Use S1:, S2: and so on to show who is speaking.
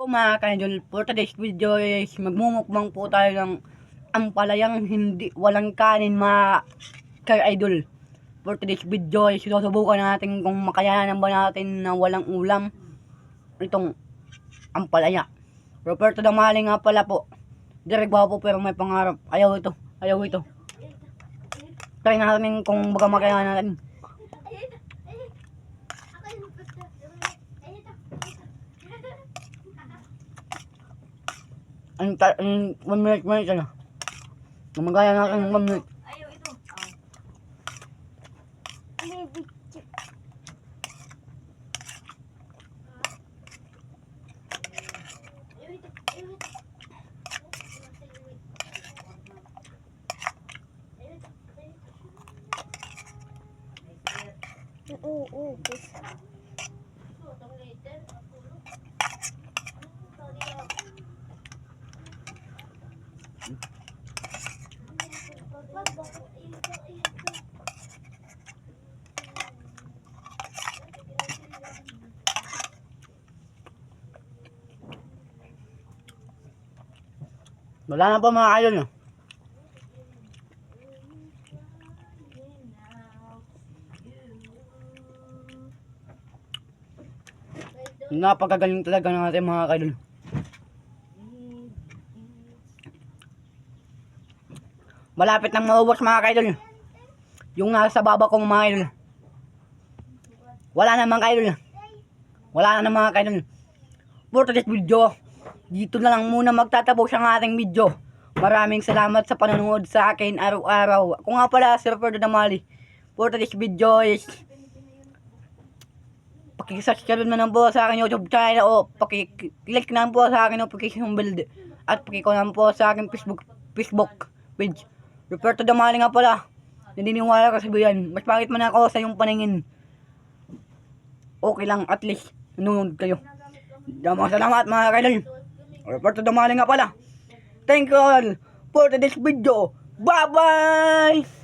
S1: Po mga kaidol, for today's video is magmumukbang po tayo ng ampalayang hindi walang kanin mga ka-idol. For today's video is susubukan natin kung makayanan ba natin na walang ulam itong ampalaya. Roberto Damali nga pala po. Direk po pero may pangarap. Ayaw ito. Ayaw ito. Try natin kung baga makayanan natin. Ang, ta- ang one minute, one minute, ano? Gumagaya natin one minute.
S2: Ayaw ito.
S3: Oo, oo.
S1: Wala na pa mga idol, no? Napakagaling talaga ng ating mga idol. Malapit nang maubos mga idol. Yung nasa baba ko mga idol. Wala na mga idol. Wala na mga idol. For today's video, dito na lang muna magtatapos ang ating video. Maraming salamat sa panonood sa akin araw-araw. Ako nga pala, si Roberto Damali. For today's video is pakisubscribe na lang po sa akin YouTube channel o pakiclick na lang po sa akin notification bell at pakiko na lang po sa akin Facebook Facebook page. Roberto Damali nga pala. Naniniwala ka sa buyan. Mas pangit man ako sa iyong paningin. Okay lang, at least nanonood kayo. Damang salamat mga kaidol. Roberto Damali nga pala. Thank you all for today's video. Bye-bye!